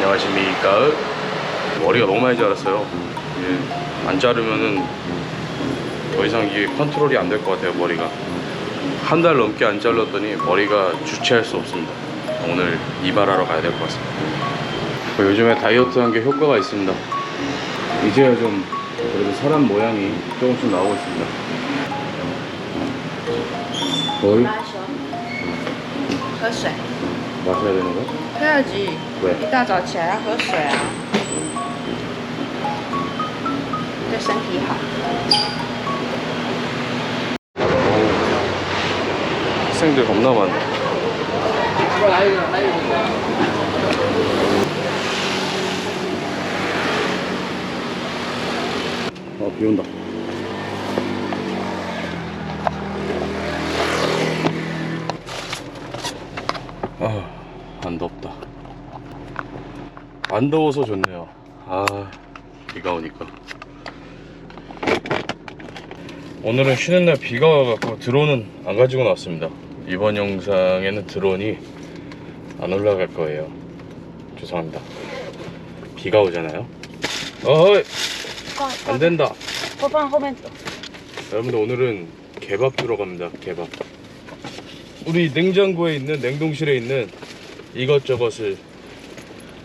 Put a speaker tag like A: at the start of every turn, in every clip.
A: 안녕하십니까? 머리가 너무 많이 자랐어요. 예, 안 자르면은 더 이상 이게 컨트롤이 안 될 것 같아요 머리가. 한 달 넘게 안 잘랐더니 머리가 주체할 수 없습니다. 오늘 이발하러 가야 될 것 같습니다. 뭐 요즘에 다이어트 한 게 효과가 있습니다. 이제야 좀 그래도 사람 모양이 조금씩 나오고 있습니다. 거의? 마셔야 되는 거야?
B: 喝耳机。
A: 왜?
B: 一大早起来要喝水啊，对身体好。
A: 학생들 겁나 많네. 어, 비 온다. 안 더워서 좋네요. 아 비가 오니까. 오늘은 쉬는 날 비가 와갖고 드론은 안 가지고 나왔습니다. 이번 영상에는 드론이 안 올라갈 거예요. 죄송합니다. 비가 오잖아요. 어이! 안 된다. 여러분들 오늘은 개밥 들어갑니다. 개밥. 우리 냉장고에 있는 냉동실에 있는 이것저것을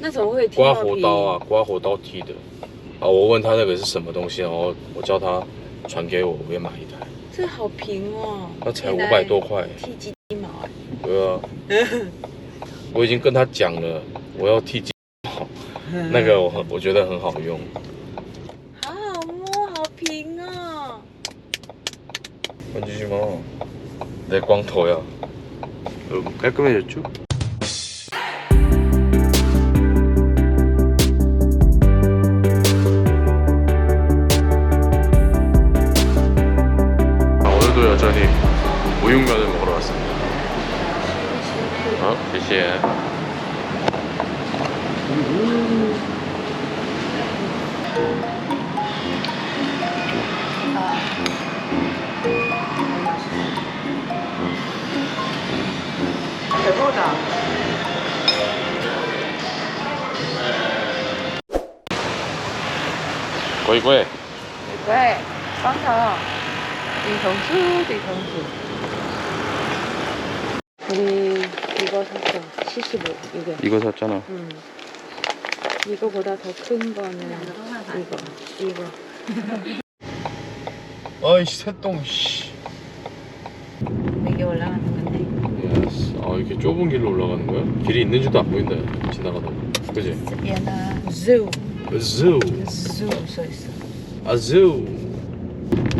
B: 那怎么会剃
A: 刮
B: 到平
A: 胡刀啊，刮胡刀剃的。啊，我问他那个是什么东西，然后我叫他传给我，我也买一台。
B: 这好平哦。
A: 那才
B: 可以来
A: 500多块
B: 剃鸡毛哎。
A: 对啊，我已经跟他讲了，我要剃鸡毛，那个我很我觉得很好用。
B: 好好摸，好平哦。
A: 만지지 마. 내 꽝터야. 여러분 깔끔해졌죠? 우육면을 먹으러 왔습니다. 어? 谢谢.
B: 대박이다.
A: 고이고이.
B: 왜? 빵터. 뒤통수, 뒤통수. 우리 이거 샀어. 75, 이게.
A: 이거 샀잖아.
B: 응. 이거보다 더 큰 거는 이거, 이거.
A: 아이씨 새똥 씨.
B: 이게 올라가는 건데.
A: 예스. 아 이렇게 좁은 길로 올라가는 거야? 길이 있는 줄도 안 보인다. 지나가다가. 그지?
B: 얘는 zoo,
A: zoo.
B: zoo 써 있어.
A: 아 zoo.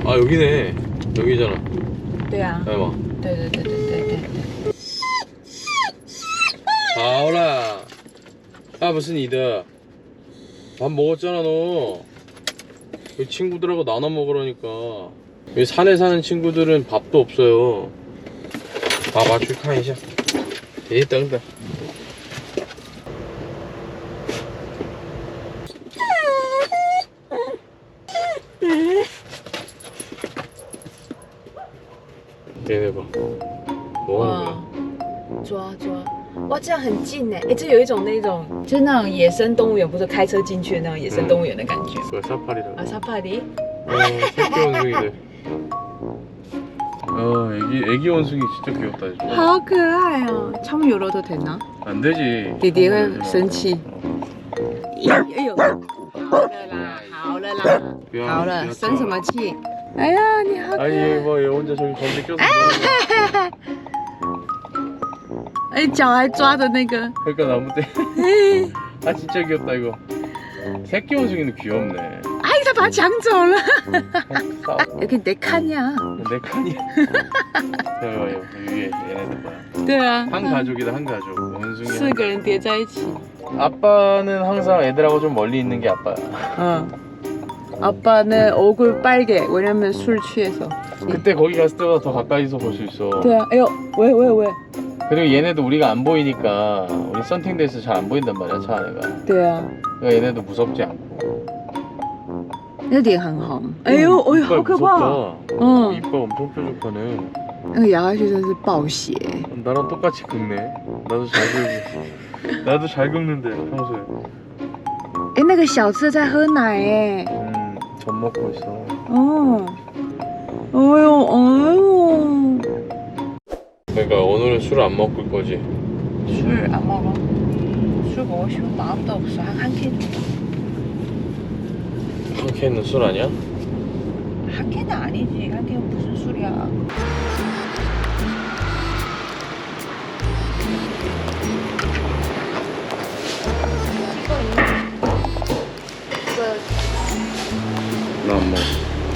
A: 아 여기네. 여기잖아.
B: 对啊，
A: 해봐.
B: 对对对对对对对。
A: 好啦，爸不是你的. 밥 먹었잖아 너. 여기 친구들하고 나눠 먹으라니까. 여기 산에 사는 친구들은 밥도 없어요. 봐봐, 去看一下. 에이, 等等. 얘네 봐. 뭐 하는 거야?
B: 抓抓， 哇，这样很近哎，哎，这有一种那种，就是那种野生动物园，不是开车进去的那种野生动物园的感觉。
A: 뭐야, 사파리라고.
B: 아 사파리?
A: 어, 새끼 원숭이네. 어, 애기, 애기 원숭이 진짜 귀엽다. 진짜.
B: 好可爱哦！他们有肉都되나？
A: 안 되지.
B: 弟弟会生气。哎呦，好了啦，好了 了啦，
A: 不要
B: 好了，
A: 不要
B: 生什么气？哎呀，你好可
A: 아니
B: 爱！
A: 뭐얘 혼자 저기 가운데 껴서
B: 哎，脚还抓着那个，
A: 그러니까 나무 때. 아 진짜 귀엽다 이거. 새끼 원숭이는 귀엽네.
B: 哎，他把它抢走了。
A: 싸워.
B: 有给你得看呀。
A: 내 칸이야. 여기 봐요. 위에 얘네들 봐요.
B: 对啊，
A: 한 가족이다 한 가족.
B: 四
A: 원숭이.
B: 个人叠在一起。
A: 아빠는 항상 애들하고 좀 멀리 있는 게 아빠야.
B: 응. 아빠는 얼굴 빨개. 왜냐면 술 취해서.
A: 그때 거기 갔을 때보다 더 가까이서 볼 수 있어.
B: 对啊，哎呦，喂喂喂，
A: 그리고 얘네도 우리가 안 보이니까 우리 썬팅돼서 잘 안 보인단 말이야 차 안에가.
B: 对啊，
A: 그러니까 얘네도 무섭지 않고.
B: 那脸很红。哎呦，哎呦，
A: 이빨
B: 好可怕。
A: 무섭다.
B: 嗯，
A: 이빨 엄청 뾰족하네.
B: 那个咬下去真是暴血。
A: 나랑 똑같이 긁네. 나도 잘 긁고. 나도 잘 긁는데 평소에.
B: 哎，那个小吃在喝奶哎。
A: 음, 젖 먹고 있어.
B: 哦。哎呦，哎呦。
A: 그러니까 오늘은 술 안 먹을 거지.
B: 술 안 먹어. 술 먹고 싶은 마음도 없어. 한 캔.
A: 한 캔은 술 아니야?
B: 한 캔은 아니지. 한 캔은 무슨 술이야.
A: 나 안 먹어.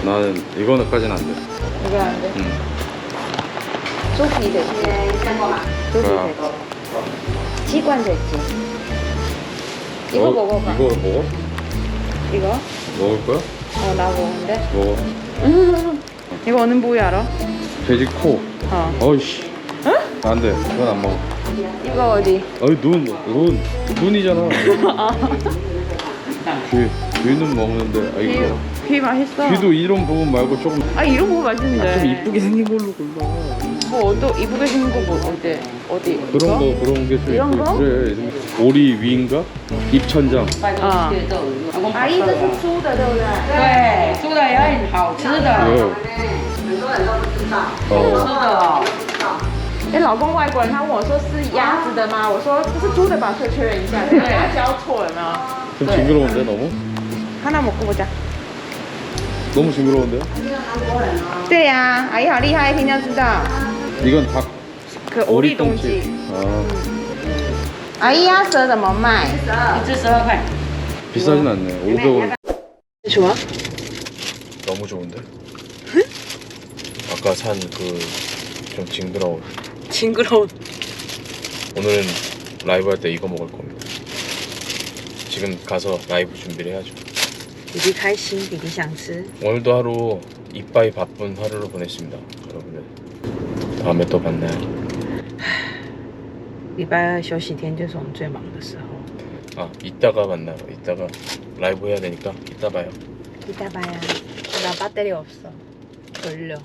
A: 나는 이거는까지는 안 돼.
B: 이거 안 돼.
A: 응.
B: 되고. 치관 되지. 이거
A: 어,
B: 먹어봐.
A: 이거 먹어?
B: 이거?
A: 먹을 거야?
B: 어, 나 먹는데.
A: 먹어.
B: 이거 어느 부위 알아?
A: 돼지 코.
B: 어.
A: 어이씨. 안 돼. 이건 안 먹어.
B: 이거 어디?
A: 어이 눈, 눈, 눈이잖아. 귀, 귀는 먹는데. 아
B: 귀,
A: 이거.
B: 귀 맛있어.
A: 귀도 이런 부분 말고 조금
B: 아, 이런 거 맛있는데.
A: 좀 이쁘게 생긴 걸로 골라.
B: 뭐, 어떤 이쁘게 생긴 거 뭐, 어디? 어디?
A: 그런
B: 이거?
A: 거 그런 게 좀
B: 이런
A: 이쁘게
B: 거?
A: 그래. 오리 위인가? 입천장.
B: 啊，阿姨，这是猪的，对不对？
C: 对，猪的也很好吃的，
A: 이거. 어.
C: 吃的。
B: 哎，老公外国人，他问我说是鸭子的吗？我说这是猪的吧，可以确认一下。对，他教错有没有？
A: 좀 징그러운데 너무?
B: 하나 먹고 보자.
A: 너무 징그러운데?
B: 对呀、阿姨好厉害，一听就知道。
A: 이건 닭
B: 可无力冬季。
A: 아
B: 阿姨鸭舌怎么卖？
C: 一只十二块。
A: 비싸진 않네. 500원.
B: 좋아?
A: 너무 좋은데? 아까 산 그 좀 징그러운.
B: 징그러운.
A: 오늘은 라이브 할 때 이거 먹을 겁니다. 지금 가서 라이브 준비를 해야죠.
B: 比比开心，比比想吃。
A: 오늘도 하루 이빠이 바쁜 하루를 보냈습니다. 여러분들 다음에 또 만나요.
B: 리바 쇼시 텐저스 언제 만났어?
A: 아 이따가 만나요. 이따가 라이브 해야 되니까 이따 봐요.
B: 이따 봐요. 나 배터리 없어. 돌려.